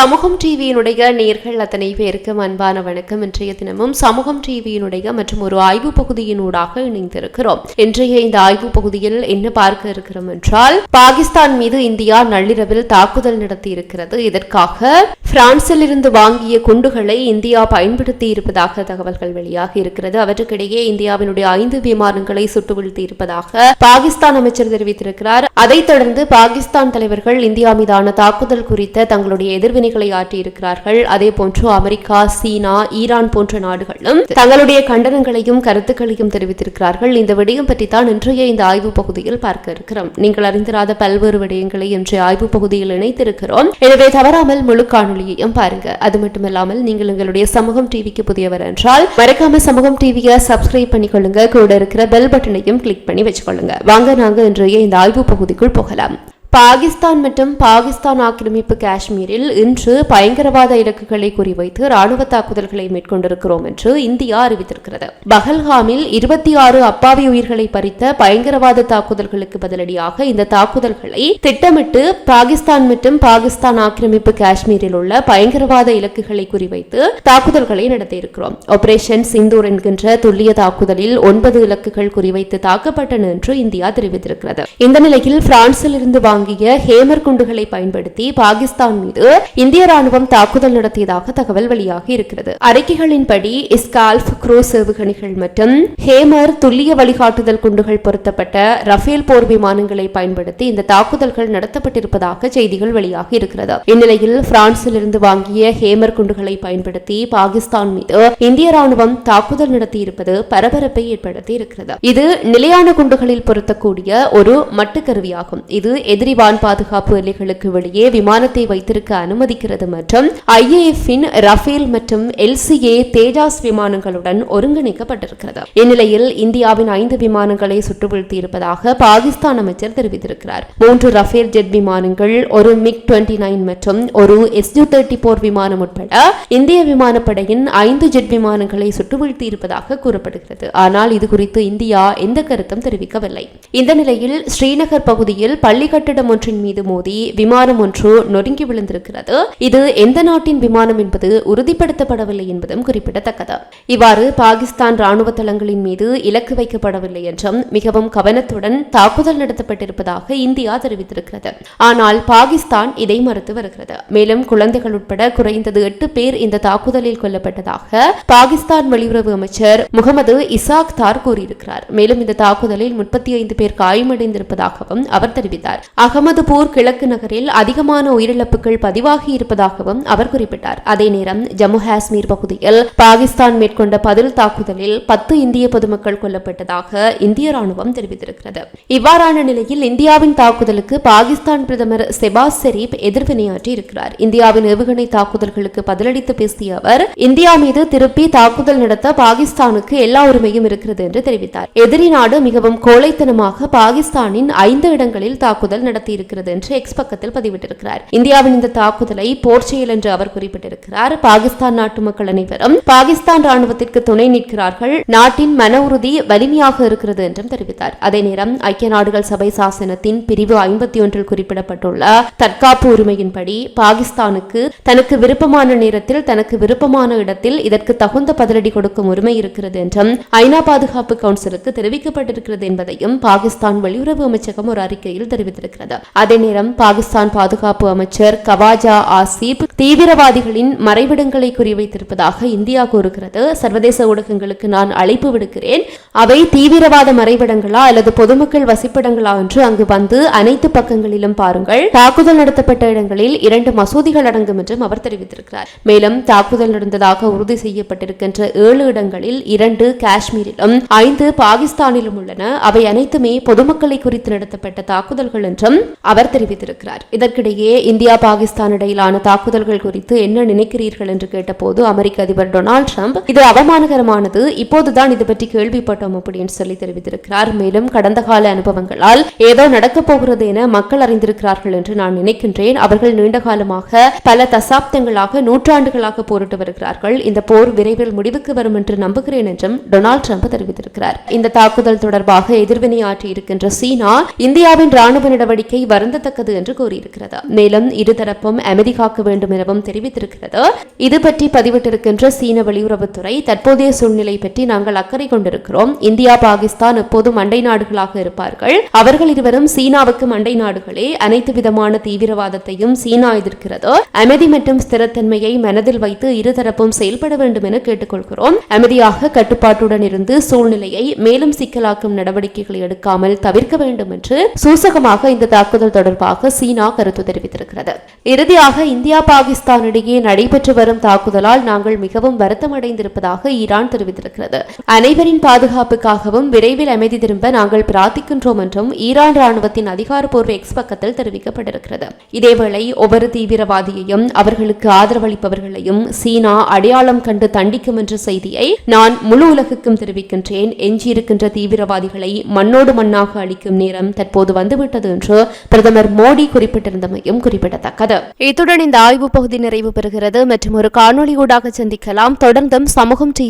சமூகம் டிவியினுடைய நேர்கள் அத்தனை பேருக்கு அன்பான வணக்கம். இன்றைய தினமும் சமூகம் டிவியினுடைய மற்றும் ஒரு ஆய்வு பகுதியினூடாக இணைந்திருக்கிறோம். இன்றைய இந்த ஆய்வு பகுதியில் என்ன பார்க்க இருக்கிறோம் என்றால் பாகிஸ்தான் மீது இந்தியா நள்ளிரவில் தாக்குதல் நடத்தி இருக்கிறது இதற்காக பிரான்சில் இருந்து வாங்கிய குண்டுகளை இந்தியா பயன்படுத்தி இருப்பதாக தகவல்கள் வெளியாகி இருக்கிறது. அவற்றுக்கிடையே இந்தியாவினுடைய ஐந்து விமானங்களை சுட்டு வீழ்த்தி இருப்பதாக பாகிஸ்தான் அமைச்சர் தெரிவித்திருக்கிறார். அதைத் தொடர்ந்து பாகிஸ்தான் தலைவர்கள் இந்தியா மீதான தாக்குதல் குறித்த தங்களுடைய எதிர்வினை சேவைகளை ஆற்றியிருக்கிறார்கள். அதே போன்று அமெரிக்கா சீனா ஈரான் போன்ற நாடுகளும் தங்களுடைய கண்டனங்களையும் கருத்துக்களையும் தெரிவித்திருக்கிறார்கள். இந்த விடயம் பற்றி தான் இன்றைய இந்த ஆய்வு பகுதியில் பார்க்க இருக்கிறோம். நீங்கள் அறிந்திராத பல்வேறு விடயங்களை இன்றைய ஆய்வு பகுதியில் இணைத்திருக்கிறோம். எனவே தவறாமல் முழு காணொலியையும் பாருங்க. அது மட்டுமல்லாமல் நீங்கள் எங்களுடைய சமூகம் டிவிக்கு புதியவர் என்றால் மறக்காம சமூகம் டிவியை சப்ஸ்கிரைப் பண்ணிக்கொள்ளுங்க. கூட இருக்கிற பெல் பட்டனையும் கிளிக் பண்ணி வச்சுக்கொள்ளுங்க. வாங்க நாங்க இன்றைய இந்த ஆய்வு பகுதிக்குள் போகலாம். பாகிஸ்தான் மற்றும் பாகிஸ்தான் ஆக்கிரமிப்பு காஷ்மீரில் இன்று பயங்கரவாத இலக்குகளை குறிவைத்து ராணுவ தாக்குதல்களை மேற்கொண்டிருக்கிறோம் என்று இந்தியா அறிவித்திருக்கிறது. பஹல்காமில் இருபத்தி ஆறு அப்பாவி உயிர்களை பறித்த பயங்கரவாத தாக்குதல்களுக்கு பதிலடியாக இந்த தாக்குதல்களை திட்டமிட்டு பாகிஸ்தான் மற்றும் பாகிஸ்தான் ஆக்கிரமிப்பு காஷ்மீரில் உள்ள பயங்கரவாத இலக்குகளை குறிவைத்து தாக்குதல்களை நடத்தியிருக்கிறோம். ஆபரேஷன் சிந்தூர் என்கின்ற துல்லிய தாக்குதலில் ஒன்பது இலக்குகள் குறிவைத்து தாக்கப்பட்டன என்று இந்தியா தெரிவித்திருக்கிறது. இந்த நிலையில் பிரான்சில் இருந்து தாங்கிய ஹேமர் குண்டுகளை பயன்படுத்தி பாகிஸ்தான் மீது இந்திய ராணுவம் தாக்குதல் நடத்தியதாக தகவல் வெளியாகி இருக்கிறது. அறிக்கைகளின்படி இஸ்கால்ஃப் குரூஸ் ஏவுகணைகள் மற்றும் ஹேமர் துல்லிய வழிகாட்டுதல் குண்டுகள் பொருத்தப்பட்ட ரஃபேல் போர் விமானங்களை பயன்படுத்தி இந்த தாக்குதல்கள் நடத்தப்பட்டிருப்பதாக செய்திகள் வெளியாகி இருக்கிறது. இந்நிலையில் பிரான்சில் இருந்து வாங்கிய ஹேமர் குண்டுகளை பயன்படுத்தி பாகிஸ்தான் மீது இந்திய ராணுவம் தாக்குதல் நடத்தியிருப்பது பரபரப்பை ஏற்படுத்தி இருக்கிறது. இது நிலையான குண்டுகளில் பொருத்தக்கூடிய ஒரு மட்டு கருவியாகும் இது எதிரி வான் பாதுகாப்பு எல்லைகளுக்கு வெளியே விமானத்தை வைத்திருக்க அனுமதிக்கிறது மற்றும் ஐஏஎஃப் ரஃபேல் மற்றும் எல்சிஏ தேஜாஸ் விமானங்களுடன் ஒருங்கிணைக்கப்பட்டிருக்கிறது. இந்நிலையில் இந்தியாவின் ஐந்து விமானங்களை சுட்டு வீழ்த்தியிருப்பதாக பாகிஸ்தான் அமைச்சர் தெரிவித்திருக்கிறார். மூன்று ரஃபேல் ஜெட் விமானங்கள் ஒரு மிக் டுவெண்டி நைன் மற்றும் ஒரு எஸ் யூ தேர்ட்டி போர் விமானம் உட்பட இந்திய விமானப்படையின் ஐந்து ஜெட் விமானங்களை சுட்டு வீழ்த்தியிருப்பதாக கூறப்படுகிறது. ஆனால் இது குறித்து இந்தியா எந்த கருத்தும் தெரிவிக்கவில்லை. இந்த நிலையில் ஸ்ரீநகர் பகுதியில் பள்ளி கட்டிடம் ஒன்றின் மீது மோதி விமானம் ஒன்று நொறுங்கி விழுந்திருக்கிறது. இது எந்த நாட்டின் விமானம் என்பது உறுதிப்படுத்தப்படவில்லை என்பதும் குறிப்பிடத்தக்கது. இவ்வாறு இவ்வாறு பாகிஸ்தான் ராணுவ தளங்களின் மீது இலக்கு வைக்கப்படவில்லை என்றும் மிகவும் கவனத்துடன் தாக்குதல் நடத்தப்பட்டிருப்பதாக இந்தியா தெரிவித்திருக்கிறது. ஆனால் பாகிஸ்தான் இதை மறுத்து வருகிறது. மேலும் குழந்தைகள் உட்பட குறைந்தது எட்டு பேர் இந்த தாக்குதலில் கொல்லப்பட்டதாக பாகிஸ்தான் வெளியுறவு அமைச்சர் முகமது இசாக் தார் கூறியிருக்கிறார். மேலும் இந்த தாக்குதலில் முப்பத்தி ஐந்து பேர் காயமடைந்திருப்பதாகவும் அவர் தெரிவித்தார். அகமதுபூர் கிழக்கு நகரில் அதிகமான உயிரிழப்புகள் பதிவாகி இருப்பதாகவும் அவர் குறிப்பிட்டார். அதே நேரம் ஜம்மு காஷ்மீர் பகுதியில் பாகிஸ்தான் மேற்கொண்ட பதில் தாக்குதலில் பத்து இந்திய பொதுமக்கள் கொல்லப்பட்டதாக இந்திய ராணுவம் தெரிவித்திருக்கிறது. இவ்வாறான நிலையில் இந்தியாவின் தாக்குதலுக்கு பாகிஸ்தான் பிரதமர் செபாஸ் ஷெரீப் எதிர்வினையாற்றி இருக்கிறார். இந்தியாவின் ஏவுகணை தாக்குதல்களுக்கு பதிலளித்து பேசிய அவர் இந்தியா மீது திருப்பி தாக்குதல் நடத்த பாகிஸ்தானுக்கு எல்லா உரிமையும் இருக்கிறது என்று தெரிவித்தார். எதிரி நாடு மிகவும் கோழைத்தனமாக பாகிஸ்தானின் ஐந்து இடங்களில் தாக்குதல் நடத்தியிருக்கிறது என்று எக்ஸ் பக்கத்தில் பதிவிட்டிருக்கிறார். இந்தியாவின் இந்த தாக்குதலை போர் செயல் என்று அவர் குறிப்பிட்டிருக்கிறார். பாகிஸ்தான் நாட்டு மக்கள் அனைவரும் பாகிஸ்தான் ராணுவத்திற்கு துணை நிற்கிறார்கள். நாட்டின் மன உறுதி வலிமையாக இருக்கிறது என்றும் தெரிவித்தார். அதே நேரம் ஐக்கிய நாடுகள் சபை சாசனத்தின் பிரிவு ஐம்பத்தி ஒன்றில் குறிப்பிடப்பட்டுள்ள தற்காப்பு உரிமையின்படி பாகிஸ்தானுக்கு தனக்கு விருப்பமான நேரத்தில் தனக்கு விருப்பமான இடத்தில் இதற்கு தகுந்த பதிலடி கொடுக்கும் உரிமை இருக்கிறது என்றும் ஐநா பாதுகாப்பு கவுன்சிலுக்கு தெரிவிக்கப்பட்டிருக்கிறது என்பதையும் பாகிஸ்தான் வெளியுறவு அமைச்சகம் ஒரு அறிக்கையில் தெரிவித்திருக்கிறது. அதே நேரம் பாகிஸ்தான் பாதுகாப்பு அமைச்சர் கவாஜா ஆசிப் தீவிரவாதிகளின் மறைவிடங்களை குறிவைத்திருப்பதாக இந்தியா கூறுகிறது. சர்வதேச ஊடகங்களுக்கு நான் அழைப்பு விடுக்கிறேன். அவை தீவிரவாத மறைவிடங்களா அல்லது பொதுமக்கள் வசிப்பிடங்களா என்று அங்கு வந்து அனைத்து பக்கங்களிலும் பாருங்கள். தாக்குதல் நடத்தப்பட்ட இடங்களில் இரண்டு மசூதிகள் அடங்கும் என்றும் அவர் தெரிவித்திருக்கிறார். மேலும் தாக்குதல் நடந்ததாக உறுதி செய்யப்பட்டிருக்கின்ற ஏழு இடங்களில் இரண்டு காஷ்மீரிலும் ஐந்து பாகிஸ்தானிலும் உள்ளன. அவை அனைத்துமே பொதுமக்களை குறித்து நடத்தப்பட்ட தாக்குதல்கள் என்றும் அவர் தெரிவித்திருக்கிறார். இதற்கிடையே இந்தியா பாகிஸ்தான் இடையிலான தாக்குதல்கள் குறித்து என்ன நினைக்கிறீர்கள் என்று கேட்டபோது அமெரிக்க அதிபர் டொனால்டு ட்ரம்ப் இது அவமானகரமானது இப்போதுதான் இது பற்றி கேள்விப்பட்டோம் அப்படின்னு சொல்லி தெரிவித்திருக்கிறார். மேலும் கடந்த கால அனுபவங்களால் ஏதோ நடக்கப் போகிறது என மக்கள் அறிந்திருக்கிறார்கள் என்று நான் நினைக்கின்றேன். அவர்கள் நீண்ட காலமாக பல தசாப்தங்களாக நூற்றாண்டுகளாக போரிட்டு வருகிறார்கள். இந்த போர் விரைவில் முடிவுக்கு வரும் என்று நம்புகிறேன் என்றும் டொனால்டு ட்ரம்ப் தெரிவித்திருக்கிறார். இந்த தாக்குதல் தொடர்பாக எதிர்வினையாற்றி இருக்கின்ற சீனா இந்தியாவின் ராணுவ நடவடிக்கை வருந்தத்தக்கது என்று கூறியிருக்கிறது. மேலும் இருதரப்பும் அமைதி காக்க வேண்டும் எனவும் தெரிவித்திருக்கிறது. இது பற்றி பதிவிட்டிருக்கின்ற சீன வெளியுறவுத்துறை தற்போது தற்போதைய சூழ்நிலை பற்றி நாங்கள் அக்கறை கொண்டிருக்கிறோம். இந்தியா பாகிஸ்தான் எப்போதும் அண்டை நாடுகளாக இருப்பார்கள். அவர்கள் இருவரும் சீனாவுக்கு அண்டை நாடுகளே. அனைத்து விதமான தீவிரவாதத்தையும் சீனா எதிர்க்கிறது. அமைதி மற்றும் ஸ்திரத்தன்மையை மனதில் வைத்து இருதரப்பும் செயல்பட வேண்டும் என கேட்டுக்கொள்கிறோம். அமைதியாக கட்டுப்பாட்டுடன் இருந்து சூழ்நிலையை மேலும் சிக்கலாக்கும் நடவடிக்கைகளை எடுக்காமல் தவிர்க்க வேண்டும் என்று சூசகமாக இந்த தாக்குதல் தொடர்பாக சீனா கருத்து தெரிவித்திருக்கிறது. இறுதியாக இந்தியா பாகிஸ்தான் இடையே நடைபெற்று வரும் தாக்குதலால் நாங்கள் மிகவும் வருத்தமடைந்திருப்பதாக ஈரான் தெரிவித்திருக்கிறது. அனைவரின் பாதுகாப்புக்காகவும் விரைவில் அமைதி திரும்ப நாங்கள் பிரார்த்திக்கின்றோம் என்றும் ஈரான் ராணுவத்தின் அதிகாரப்பூர்வ எக்ஸ் பக்கத்தில் தெரிவிக்கப்பட்டிருக்கிறது. இதேவேளை ஒவ்வொரு தீவிரவாதியையும் அவர்களுக்கு ஆதரவளிப்பவர்களையும் சீனா அடையாளம் கண்டு தண்டிக்கும் என்ற செய்தியை நான் முழு உலகுக்கும் தெரிவிக்கின்றேன். எஞ்சியிருக்கின்ற தீவிரவாதிகளை மண்ணோடு மண்ணாக அளிக்கும் நேரம் தற்போது வந்துவிட்டது என்று பிரதமர் மோடி குறிப்பிட்டிருந்தமையும் குறிப்பிடத்தக்கது. இத்துடன் இந்த ஆய்வு பகுதி நிறைவு பெறுகிறது. மற்றும் ஒரு காணொலி ஊடாக சந்திக்கலாம். தொடர்ந்தும் சமூகம் டி